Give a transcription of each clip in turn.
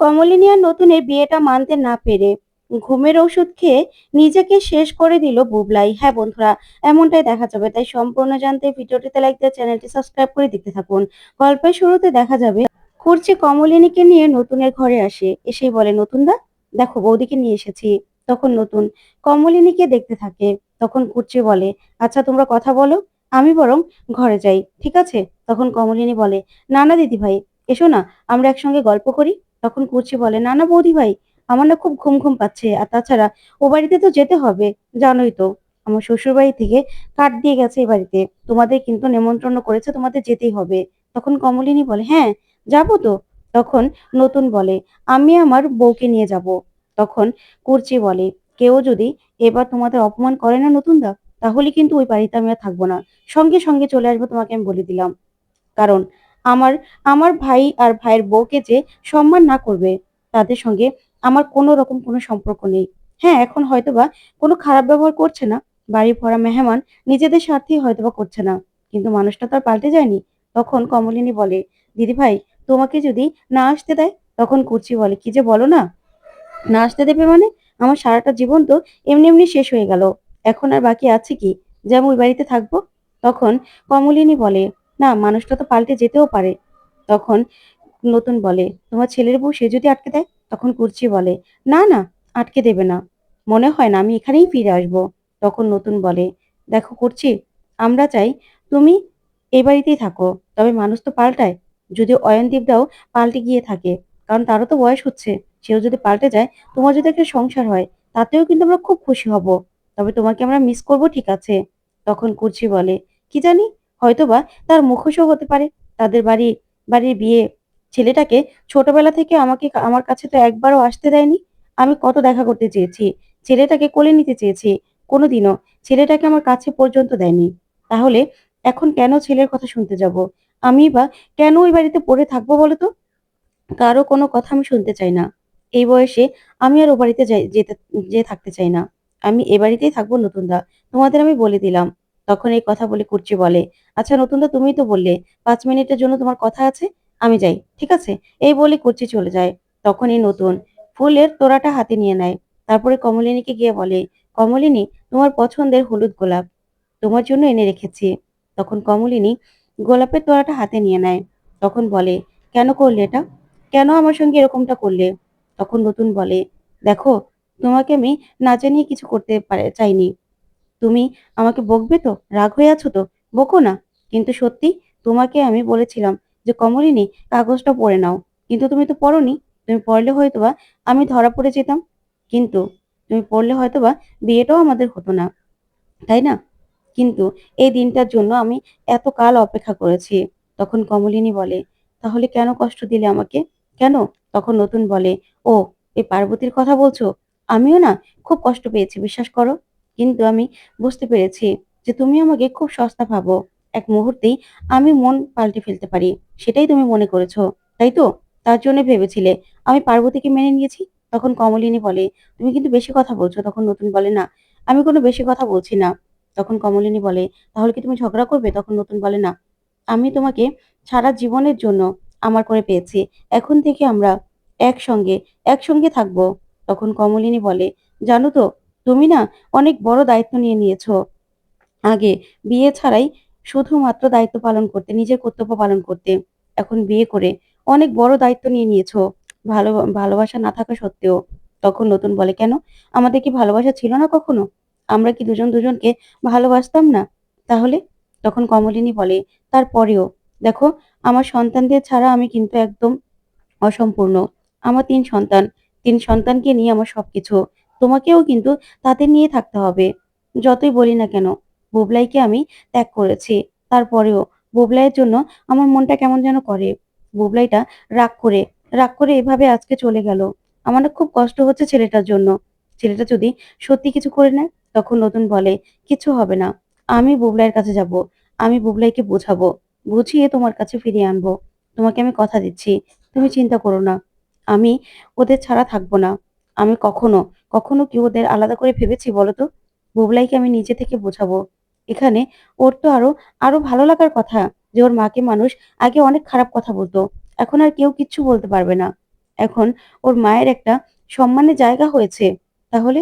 কমলিনী আর নতুনের বিয়েটা মানতে না পেরে ঘুমের ওষুধ খেয়ে নিজেকে শেষ করে দিল বুবলাই। হ্যাঁ বন্ধুরা, এমনটাই দেখা যাবে। তাই সম্পূর্ণ জানতে ভিডিওটিতে লাইক দিয়ে চ্যানেলটি সাবস্ক্রাইব করে দেখতে থাকুন। গল্পের শুরুতে দেখা যাবে কুর্চি কমলিনীকে নিয়ে নতুনের ঘরে আসে। এসেই বলে, নতুন দা, দেখো বৌদিকে নিয়ে এসেছি। তখন নতুন কমলিনীকে দেখতে থাকে। তখন কুর্চি বলে আচ্ছা তোমরা কথা বলো, আমি বরং ঘরে যাই। ঠিক আছে? তখন কমলিনী বলে, না না দিদি ভাই এসো না, আমরা একসঙ্গে গল্প করি। তখন কুচি বলে, না না, বৌদি ভাই, আমার না খুব ঘুম ঘুম পাচ্ছে। আর তাছাড়া ও বাড়িতে তো যেতে হবে, জানোই তো। আমার শ্বশুর বাড়ি থেকে কাঠ দিয়ে গেছে এই বাড়িতে। তোমাদের কিন্তু নেমন্ত্রণ করেছে, তোমাদের যেতেই হবে। তখন কমলিনী বলে হ্যাঁ যাব তো। তখন নতুন বলে, আমি আমার বউকে নিয়ে যাব। তখন কুর্চি বলে, কেউ যদি এবার তোমাদের অপমান করে না নতুন দা তাহলে কিন্তু ওই বাড়িতে আমি আর থাকব না। সঙ্গে সঙ্গে চলে আসব, তোমাকে আমি বলে দিলাম। কারণ আমার আমার ভাই আর ভাইয়ের বউকে যে সম্মান না করবে, তাদের সঙ্গে আমার কোনো রকম কোনো সম্পর্ক নেই। হ্যাঁ এখন হয়তোবা কোনো খারাপ ব্যবহার করছে না, বাড়ি ভরা মেহমান নিজেদের স্বার্থেই হয়তোবা করছে না, কিন্তু মানুষটা তো আর পাল্টে যায়নি। তখন কমলিনী বলে, দিদি ভাই, তোমাকে যদি না আসতে দেয়, তখন কুচি বলে। কি যে বলো না? না আসতে দেবে মানে? আমার সারাটা জীবন তো এমনি এমনি শেষ হয়ে গেল। এখন আর বাকি আছে কি? যে আমি ওই বাড়িতে থাকব? তখন কমলিনী বলে না, মানুষটা তো পাল্টে যেতেও পারে। তখন নতুন বলে, তোমার ছেলের বউ সে যদি আটকে দেয়? তখন কুর্চি বলে, না না, আটকে দেবে না। মনে হয় না আমি এখানেই ফিরে আসব। তখন নতুন বলে, দেখো করছি আমরা চাই তুমি এই বাড়িতেই থাকো, তবে মানুষ তো পাল্টায়। যদি অয়নদীপটাও পাল্টে গিয়ে থাকে, কারণ তারও তো বয়স হচ্ছে। সেও যদি পাল্টে যায়, তোমার যদি একটা সংসার হয়, তাতেও কিন্তু আমরা খুব খুশি হব। তবে তোমাকে আমরা মিস করব, ঠিক আছে? তখন কুর্চি বলে, কি জানি হয়তোবা তার মুখোশও হতে পারে। তাদের বাড়ি, বাড়ির বিয়ে ছেলেটাকে ছোটবেলা থেকে আমাকে আমার কাছে তো একবারও আসতে দেয়নি। আমি কত দেখা করতে চেয়েছি। ছেলেটাকে কোলে নিতে চেয়েছি। কোনোদিনও ছেলেটাকে আমার কাছে পর্যন্ত দেয়নি। তাহলে এখন কেন ছেলের কথা শুনতে যাব? আমি বা কেন ওই বাড়িতে পড়ে থাকব বলো তো? কারও কোনো কথা আমি শুনতে চাই না। এই বয়সে আমি আর ও বাড়িতে যেতে, যেয়ে থাকতে চাই না। আমি এ বাড়িতেই থাকব নতুনদা। তোমাদের আমি বলে দিলাম। তখন এই কথা বলে কুর্চি বলে আচ্ছা নতুনদা তুমি তো বললে, পাঁচ মিনিটের জন্য তোমার কথা আছে, আমি যাই, ঠিক আছে? এই বলে কুর্চি চলে যায়। তখন এই নতুন ফুলের তোড়াটা হাতে নিয়ে নেয়। তারপরে কমলিনীকে গিয়ে বলে, কমলিনী, তোমার পছন্দের হলুদ গোলাপ, তোমার জন্য এনে রেখেছি। তখন কমলিনী গোলাপের তোড়াটা হাতে নিয়ে নেয়। তখন বলে, কেন করলে এটা? কেন আমার সঙ্গে এরকমটা করলে? তখন নতুন বলে, দেখো, তোমাকে আমি না জানিয়ে কিছু করতে চাইনি। তুমি আমাকে বকবে তো? রাগ হয়ে আছো তো? বকো না। কিন্তু সত্যি তোমাকে আমি বলেছিলাম যে, কমলিনী, কাগজটা পড়ে নাও। কিন্তু তুমি তো পড়োনি তুমি পড়লে হয়তোবা আমি ধরা পড়ে যেতাম। কিন্তু তুমি পড়লে হয়তো বা বিয়েটাও আমাদের হতো না। তাই না? কিন্তু এই দিনটার জন্য আমি এত কাল অপেক্ষা করেছি। তখন কমলিনী বলে, তাহলে কেন কষ্ট দিলে আমাকে? কেন? তখন নতুন বলে, ও, এই পার্বতীর কথা বলছো? আমিও না খুব কষ্ট পেয়েছি, বিশ্বাস করো। কিন্তু আমি বুঝতে পেরেছি যে তুমি আমাকে খুব সস্তা ভাবো। এক মুহূর্তেই আমি মন পাল্টে ফেলতে পারি। সেটাই তুমি মনে করেছ, তাই তো? তার জন্য ভেবেছিলে। আমি পার্বতীকে মেনে নিয়েছি? তখন কমলিনী বলে, তুমি কিন্তু বেশি কথা বলছো, তখন নতুন বলে না। আমি কোনো বেশি কথা বলছি না। তখন কমলিনী বলে, তাহলে কি তুমি ঝগড়া করবে? তখন নতুন বলে না। আমি তোমাকে সারা জীবনের জন্য আমার করে পেয়েছি। এখন থেকে আমরা একসঙ্গে একসঙ্গে থাকব। তখন কমলিনী বলে, জানো তো তুমি না অনেক বড় দায়িত্ব নিয়ে নিয়েছো। আগে বিয়ে ছাড়াই শুধুমাত্র দায়িত্ব পালন করতে, নিজের কর্তব্য পালন করতে, এখন বিয়ে করে অনেক বড় দায়িত্ব নিয়ে নিয়েছো। ভালো, ভালোবাসা না থাকা সত্ত্বেও। তখন নতুন বলে, কেন? আমাদের কি ভালোবাসা ছিল না কখনো? আমরা কি দুজন দুজনকে ভালোবাসতাম না? তাহলে? তখন কমলিনী বলে, তারপরেও? দেখো, আমার সন্তানদের ছাড়া আমি কিন্তু একদম অসম্পূর্ণ। আমার তিন সন্তান, তিন সন্তানকে নিয়ে আমার সবকিছু। তোমাকেও কিন্তু তাদের নিয়ে থাকতে হবে। যতই বলি না কেন, বুবলাইকে আমি ত্যাগ করেছি। তারপরেও বুবলাইয়ের জন্য আমার মনটা কেমন যেন করে। বুবলাইটা রাগ করে রাগ করে এভাবে আজকে চলে গেল। আমার খুব কষ্ট হচ্ছে ছেলেটার জন্য। ছেলেটা যদি সত্যি কিছু করে নেয়, তখন নতুন বলে কিছু হবে না। আমি বুবলাইয়ের কাছে যাব। আমি বুবলাইকে বোঝাবো। বুঝিয়ে তোমার কাছে ফিরিয়ে আনব। তোমাকে আমি কথা দিচ্ছি। তুমি চিন্তা করো না। আমি ওদের ছাড়া থাকব না। আমি কখনো কখনো কি ওদের আলাদা করে ভেবেছি বলো তো বুবলাইকে আমি নিজে থেকে বোঝাবো। এখানে ওর তো আরও আরও ভালো লাগার কথা যে ওর মাকে মানুষ আগে অনেক খারাপ কথা বলতো। এখন আর কেউ কিচ্ছু বলতে পারবে না। এখন ওর মায়ের একটা সম্মানের জায়গা হয়েছে। তাহলে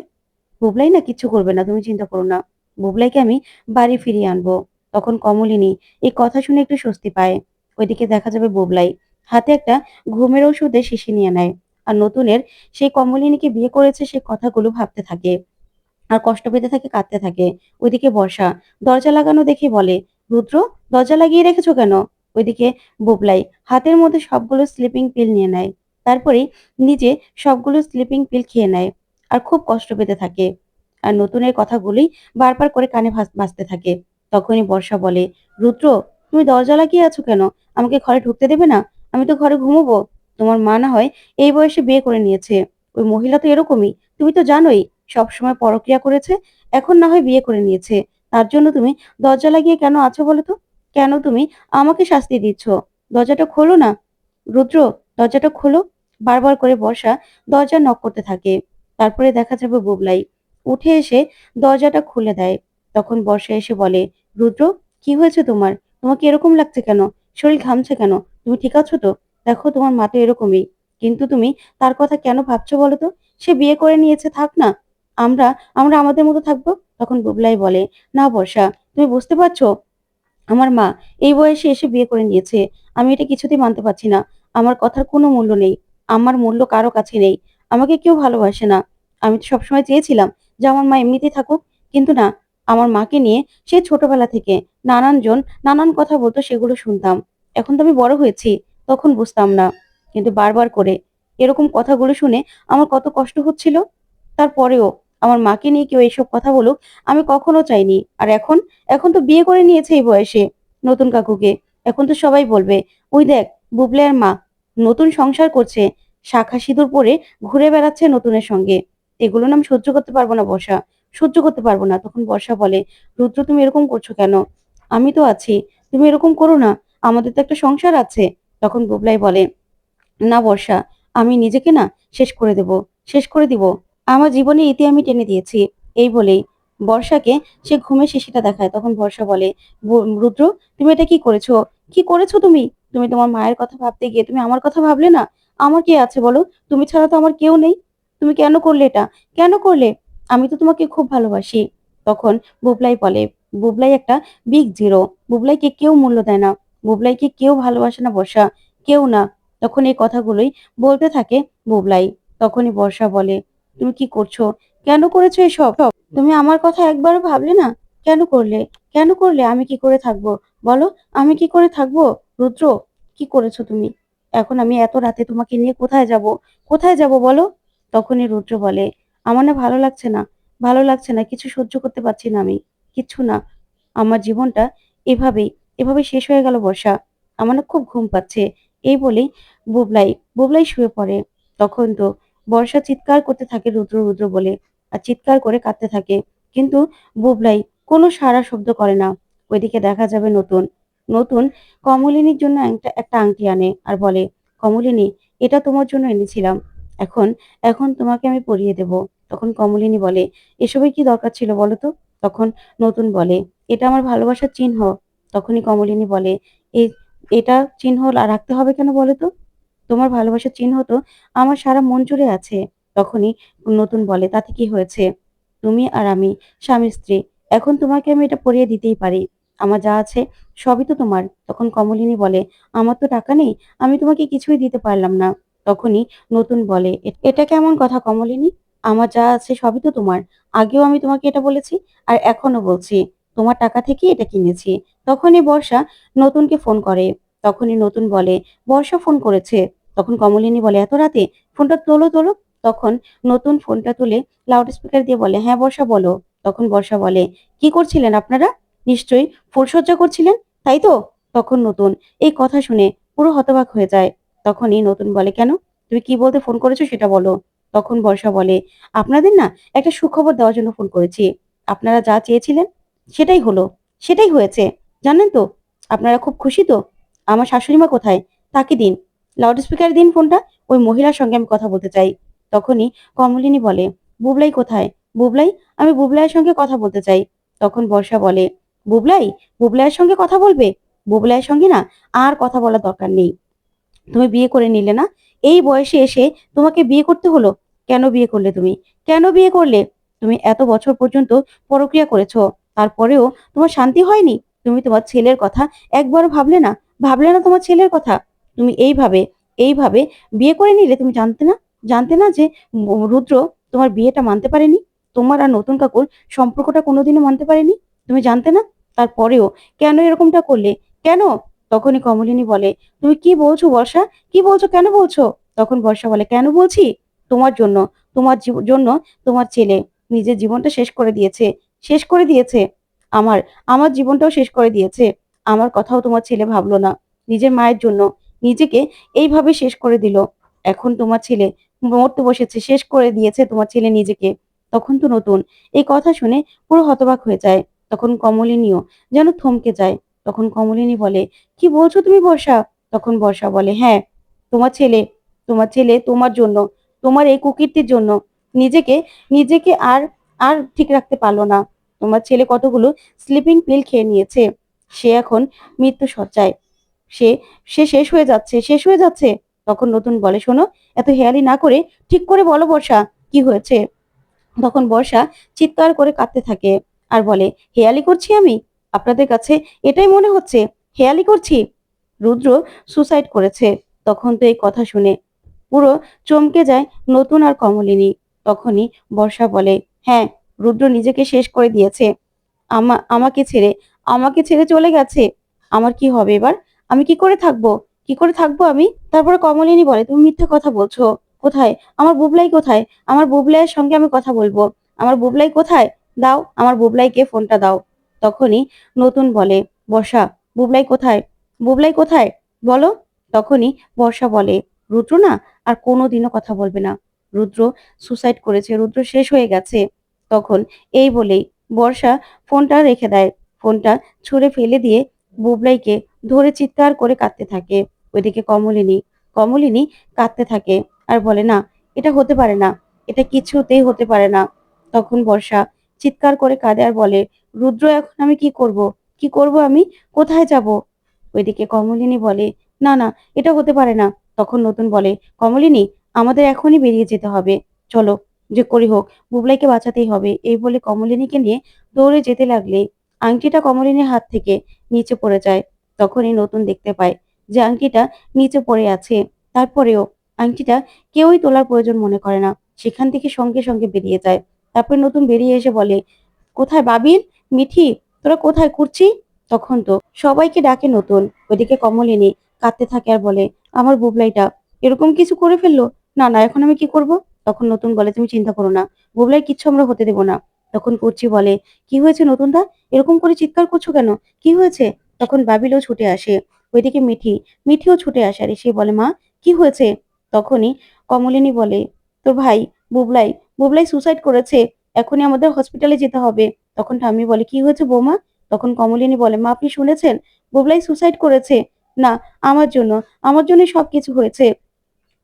বুবলাই না কিচ্ছু করবে না, তুমি চিন্তা করো না। বুবলাইকে আমি বাড়ি ফিরিয়ে আনব। তখন কমলিনী এই কথা শুনে একটু স্বস্তি পায়। ওইদিকে দেখা যাবে বুবলাই। হাতে একটা ঘুমের ওষুধের শিশি নিয়ে নেয়। আর নতুনের সেই কমলিনীকে বিয়ে করেছে সে কথাগুলো ভাবতে থাকে। আর কষ্ট পেতে থাকে, কাঁদতে থাকে। ওইদিকে বর্ষা দরজা লাগানো দেখে বলে, রুদ্র, দরজা লাগিয়ে রেখেছো কেন? ওইদিকে বুবলাই হাতের মধ্যে সবগুলো স্লিপিং পিল নিয়ে নেয়। তারপরেই নিজে সবগুলো স্লিপিং পিল খেয়ে নেয় আর খুব কষ্ট পেতে থাকে। আর নতুনের কথাগুলোই বারবার করে কানে ভাস- বাজতে থাকে। তখনই বর্ষা বলে, রুদ্র, তুমি দরজা লাগিয়ে আছো কেন? আমাকে ঘরে ঢুকতে দেবে না? আমি তো ঘরে ঘুমোবো। তোমার মা না হয় এই বয়সে বিয়ে করে নিয়েছে। ওই মহিলা তো এরকমই। তুমি তো জানোই, সবসময় পরক্রিয়া করেছে, এখন না হয় বিয়ে করে নিয়েছে। তার জন্য তুমি দরজা লাগিয়ে কেন আছো বলো তো? কেন তুমি আমাকে শাস্তি দিচ্ছ? দরজাটা খোলো না। রুদ্র, দরজাটা খোলো। বারবার করে বর্ষা দরজা নক করতে থাকে। তারপরে দেখা যাবে বুবলাই। উঠে এসে দরজাটা খুলে দেয়। তখন বর্ষা এসে বলে, রুদ্র, কি হয়েছে তোমার? তোমাকে এরকম লাগছে কেন? শরীর ঘামছে কেন? তুমি ঠিক আছো তো? দেখো তোমার মা তো এরকমই। কিন্তু তুমি তার কথা কেন ভাবছ বলো তো? সে বিয়ে করে নিয়েছে, থাক না। আমরা আমরা আমাদের মতো থাকব? তখন বুবলাই বলে, না বর্ষা, তুমি বুঝতে পারছ? আমার মা এই বয়সে এসে বিয়ে করে নিয়েছে। আমি এটা কিছুতেই মানতে পারছি না। আমার কথার কোনো মূল্য নেই। আমার মূল্য কারও কাছে নেই। আমাকে কেউ ভালোবাসে না। আমি তো সবসময় চেয়েছিলাম যে আমার মা এমনিতেই থাকুক। কিন্তু না, আমার মাকে নিয়ে সে ছোটবেলা থেকে নানান জন নানান কথা বলতো, সেগুলো শুনতাম। এখন তো আমি বড় হয়েছি। তখন বুঝতাম না। কিন্তু বারবার করে এরকম কথাগুলো শুনে আমার কত কষ্ট হচ্ছিল। তারপরেও আমার মাকে নিয়ে কেউ এইসব কথা বলুক, আমি কখনো চাইনি। আর এখন? এখন তো বিয়ে করে নিয়েছে এই বয়সে নতুন কাকুকে। এখন তো সবাই বলবে, ওই দেখ, বুবলে আর মা, নতুন সংসার করছে, শাখা সিঁদুর পরে ঘুরে বেড়াচ্ছে নতুনের সঙ্গে। এগুলো না আমি সহ্য করতে পারব না বর্ষা, সহ্য করতে পারব না। তখন বর্ষা বলে, রুদ্র, তুমি এরকম করছ কেন? আমি তো আছি। তুমি এরকম করো না। আমাদের তো একটা সংসার আছে। তখন বুবলাই বলে, না বর্ষা, আমি নিজেকে না শেষ করে দেব, শেষ করে দিব। আমার জীবনে ইতি আমি টেনে দিয়েছি। এই বলেই বর্ষাকে সে ঘুমের শিশিটা দেখায়। তখন বর্ষা বলে রুদ্র, তুমি এটা কি করেছ? কি করেছ তুমি? তুমি তোমার মায়ের কথা ভাবতে গিয়ে তুমি আমার কথা ভাবলে না? আমার কে আছে বলো? তুমি ছাড়া তো আমার কেউ নেই। তুমি কেন করলে এটা? কেন করলে? আমি তো তোমাকে খুব ভালোবাসি। তখন বুবলাই বলে, বুবলাই একটা বিগ জিরো। বুবলাইকে কেউ মূল্য দেয় না। বুবলাইকে কেউ ভালোবাসে না, বর্ষা কেউ না। তখন এই কথাগুলোই বলতে থাকে বুবলাই। তখনই বর্ষা বলে, তুমি কি করছ? কেন করেছ এসব? তুমি আমার কথা একবারও ভাবলে না? কেন করলে? কেন করলে? আমি কি করে থাকব? বলো, আমি কি করে থাকব? রুদ্র, কি করেছ তুমি? এখন আমি এত রাতে তোমাকে নিয়ে কোথায় যাব? কোথায় যাব বলো? তখনই রুদ্র বলে, আমার না ভালো লাগছে না। ভালো লাগছে না। কিছু সহ্য করতে পারছি না আমি। কিচ্ছু না। আমার জীবনটা এভাবেই এভাবে শেষ হয়ে গেল বর্ষা। আমার না খুব ঘুম পাচ্ছে। এই বলেই বুবলাই বুবলাই শুয়ে পড়ে। তখন তো বর্ষা চিৎকার করতে থাকে রুদ্র রুদ্র বলে আর চিৎকার করে কাঁদতে থাকে। কিন্তু বুবলাই কোনো সারা শব্দ করে না। ওইদিকে দেখা যাবে নতুন। নতুন কমলিনীর জন্য একটা একটা আংটি আনে আর বলে, কমলিনী, এটা তোমার জন্য এনেছিলাম। এখন এখন তোমাকে আমি পরিয়ে দেব। তখন কমলিনী বলে, এসবের কি দরকার ছিল বলো তো? তখন নতুন বলে, এটা আমার ভালোবাসার চিহ্ন। তখনই কমলিনী বলে এই এটা চিহ্ন রাখতে হবে কেন বলো তো? তোমার ভালোবাসার চিহ্ন তো আমার সারা মন জুড়ে আছে। তখনই নতুন বলে, তাতে কি হয়েছে? তুমি আর আমি, স্বামী, স্ত্রী, এখন তোমাকে আমি এটা পরিয়ে দিতেই পারি। আমার যা আছে সবই তো তোমার। তখন কমলিনী বলে, আমার তো টাকা নেই, আমি তোমাকে কিছুই দিতে পারলাম না। তখনই নতুন বলে এটা কেমন কথা কমলিনী? আমার যা আছে সবই তো তোমার। আগেও আমি তোমাকে এটা বলেছি, আর এখনও বলছি। তোমার টাকা থেকেই এটা কিনেছি। তখনই বর্ষা নতুনকে ফোন করে। তখনই নতুন বলে, বর্ষা ফোন করেছে। তখন কমলিনী বলে, এত রাতে ফোনটা তোলো তোলো। তখন নতুন ফোনটা তুলে লাউড স্পিকার দিয়ে বলে হ্যাঁ বর্ষা, বলো। তখন বর্ষা বলে, কি করছিলেন আপনারা? নিশ্চয়ই ফুলসজ্জা করছিলেন, তাই তো? তখন নতুন, এই কথা শুনে পুরো হতবাক হয়ে যায়। তখনই নতুন বলে, কেন? তুমি কি বলতে ফোন করেছ সেটা বলো। তখন বর্ষা বলে, আপনাদের না একটা সুখবর দেওয়ার জন্য ফোন করেছি। আপনারা যা চেয়েছিলেন সেটাই হলো, সেটাই হয়েছে। জানেন তো, আপনারা খুব খুশি তো? আমার শাশুড়িমা কোথায়? তাকে দিন। লাউড স্পিকার দিন ফোনটা, ওই মহিলার সঙ্গে আমি কথা বলতে চাই। তখনই কমলিনী বলে, বুবলাই কোথায়? বুবলাই, আমি বুবলাইয়ের সঙ্গে কথা বলতে চাই। তখন বর্ষা বলে, বুবলাই, বুবলাইয়ের সঙ্গে কথা বলবে? বুবলাইয়ের সঙ্গে না, আর কথা বলার দরকার নেই। তুমি বিয়ে করে নিলে না? এই বয়সে এসে তোমাকে বিয়ে করতে হলো? কেন বিয়ে করলে তুমি? কেন বিয়ে করলে? তুমি এত বছর পর্যন্ত পরক্রিয়া করেছ। তারপরেও তোমার শান্তি হয়নি? তুমি তোমার ছেলের কথা একবারও ভাবলে না? ভাবলে না তোমার ছেলের কথা? তুমি এইভাবে এইভাবে বিয়ে করে নিলে তুমি জানতে না? জানতে না যে রুদ্র তোমার বিয়েটা মানতে পারেনি? তোমার আর নতুন কাকুর সম্পর্কটা কোনোদিনও মানতে পারেনি? তুমি জানতে না? তারপরেও কেন এরকমটা করলে? কেন? তখনই কমলিনী বলে, তুমি কি বলছো বর্ষা? কি বলছো? কেন বলছো? তখন বর্ষা বলে, কেন বলছি? তোমার জন্য তোমার জন্য তোমার ছেলে নিজের জীবনটা শেষ করে দিয়েছে। শেষ করে দিয়েছে। আমার আমার জীবনটাও শেষ করে দিয়েছে। আমার কথাও তোমার ছেলে ভাবলো না। নিজের মায়ের জন্য নিজেকে এইভাবে শেষ করে দিল। এখন তোমার ছেলে মরতে বসেছে, শেষ করে দিয়েছে তোমার ছেলে নিজেকে। তখন তো নতুন। এই কথা শুনে পুরো হতবাক হয়ে যায়। তখন কমলিনীও যেন থমকে যায়। তখন কমলিনী বলে, কি বলছো তুমি বর্ষা? তখন বর্ষা বলে হ্যাঁ তোমার ছেলে তোমার ছেলে তোমার জন্য, তোমার এই কুকীর্তির জন্য নিজেকে নিজেকে আর আর ঠিক রাখতে পারল না। তোমার ছেলে কতগুলো স্লিপিং পিল খেয়ে নিয়েছে? সে এখন মৃত্যু সজ্জায় সে সে শেষ হয়ে যাচ্ছে, শেষ হয়ে যাচ্ছে। তখন নতুন বলে, শোনো, এত হেয়ালি না করে ঠিক করে বলো বর্ষা, কি হয়েছে? তখন বর্ষা চিৎকার করে কাঁদতে থাকে আর বলে, হেয়ালি করছি আমি? আপনাদের কাছে এটাই মনে হচ্ছে, হেয়ালি করছি? রুদ্র সুসাইড করেছে। তখন তো এই কথা শুনে পুরো চমকে যায় নতুন আর কমলিনী। তখনই বর্ষা বলে হ্যাঁ রুদ্র নিজেকে শেষ করে দিয়েছে। আমা, আমাকে ছেড়ে আমাকে ছেড়ে চলে গেছে। আমার কি হবে এবার? আমি কি করে থাকব? কি করে থাকব আমি? তারপরে কমলিনী বলে, তুমি মিথ্যে কথা বলছো। কোথায়? আমার বুবলাই কোথায়? আমার বুবলাইয়ের সঙ্গে আমি কথা বলব। আমার বুবলাই কোথায়? দাও, আমার বুবলাইকে ফোনটা দাও। তখনই নতুন বলে, বর্ষা, বুবলাই কোথায়? বুবলাই কোথায়? বলো। তখনই বর্ষা বলে, রুদ্র না, আর কোনোদিনও কথা বলবে না। রুদ্র সুসাইড করেছে। রুদ্র শেষ হয়ে গেছে। তখন এই বলেই বর্ষা ফোনটা রেখে দেয়। ফোনটা ছুঁড়ে ফেলে দিয়ে বুবলাইকে ধরে চিৎকার করে কাঁদতে থাকে। ওইদিকে কমলিনী কমলিনী কাঁদতে থাকে আর বলে, না, এটা হতে পারে না। এটা কিছুতেই হতে পারে না। তখন বর্ষা চিৎকার করে কাঁদে আর বলে, রুদ্র, এখন আমি কি করব? কি করব আমি? কোথায় যাব? ওইদিকে কমলিনী বলে, না না, এটা হতে পারে না। তখন নতুন বলে, কমলিনী, আমাদের এখনই বেরিয়ে যেতে হবে। চলো যে করি হোক, বুবলাইকে বাঁচাতেই হবে। এই বলে কমলিনীকে নিয়ে দৌড়ে যেতে লাগলে আংটিটা কমলিনীর হাত থেকে নিচে পড়ে যায়। তখনই নতুন দেখতে পায় যে আংটিটা নিচে পড়ে আছে। তারপরেও আংটিটা কেউই তোলার প্রয়োজন মনে করে না। সেখান থেকে সঙ্গে সঙ্গে বেরিয়ে যায়। তারপর নতুন বেরিয়ে এসে বলে, কোথায় বাবিল মিঠি, তোরা কোথায় করছি তখন তো সবাইকে ডাকে নতুন। ওইদিকে কমলিনী কাঁদতে থাকে আর বলে, আমার বুবলাইটা এরকম কিছু করে ফেলল? না না, এখন আমি কি করব? তখন নতুন বলে তুমি চিন্তা করো না। বুবলাই, কিচ্ছু আমরা হতে দেবো না। তখন করছি বলে, কি হয়েছে নতুনদা? এরকম করে চিৎকার করছ কেন? কি হয়েছে? তখন বাবিলও ছুটে আসে। ওইদিকে মিঠি, মিঠিও ছুটে আসে আর সে বলে, মা, কি হয়েছে? তখনই কমলিনী বলে, তোর ভাই, বুবলাই বুবলাই সুসাইড করেছে। এখনই আমাদের হসপিটালে যেতে হবে। তখন ঠাম্মি বলে, কি হয়েছে বৌমা? তখন কমলিনী বলে, মা, আপনি শুনেছেন? বুবলাই সুসাইড করেছে। না, আমার জন্য আমার জন্য সবকিছু হয়েছে।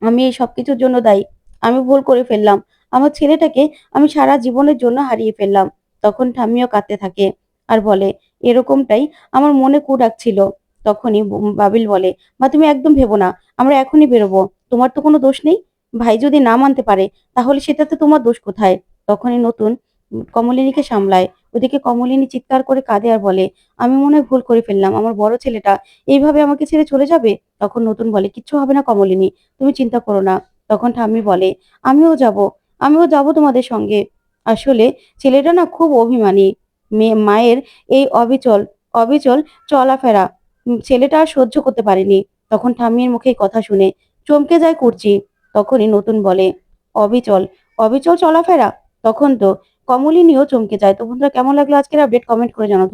আমি এই সবকিছুর জন্য দায়ী। আমি ভুল করে ফেললাম। আমার ছেলেটাকে আমি সারা জীবনের জন্য হারিয়ে ফেললাম। তখন ঠাম্মিও কাঁদতে থাকে আর বলে, এরকমটাই আমার মনে কু ডাকছিল। তখনই বাবিল বলে, মা, তুমি একদম ভেবো না, আমরা এখনই বেরোবো। তোমার তো কোনো দোষ নেই? ভাই যদি না মানতে পারে, তাহলে সেটাতে তোমার দোষ কোথায়? তখনই নতুন কমলিনীকে সামলায়। ওদিকে কমলিনী চিৎকার করে কাঁদে আর বলে, আমি মনে ভুল করে ফেললাম। আমার বড় ছেলেটা এইভাবে আমাকে ছেড়ে চলে যাবে? তখন নতুন বলে, কিচ্ছু হবে না কমলিনী, তুমি চিন্তা করো না। তখন ঠাম্মি বলে, আমিও যাব আমিও যাব তোমাদের সঙ্গে। আসলে ছেলেটা না খুব অভিমানী। মেয়ে মায়ের এই অবিচল অবিচল চলাফেরা ছেলেটা আর সহ্য করতে পারেনি। তখন ঠাম্মির মুখে কথা শুনে চমকে যায় করছি তখনই নতুন বলে, অবিচল অবিচল চলাফেরা? তখন তো কমলিনীও চমকে যায়। তো বন্ধুরা, কেমন লাগল আজকের আপডেট কমেন্ট করে ধন্যবাদ।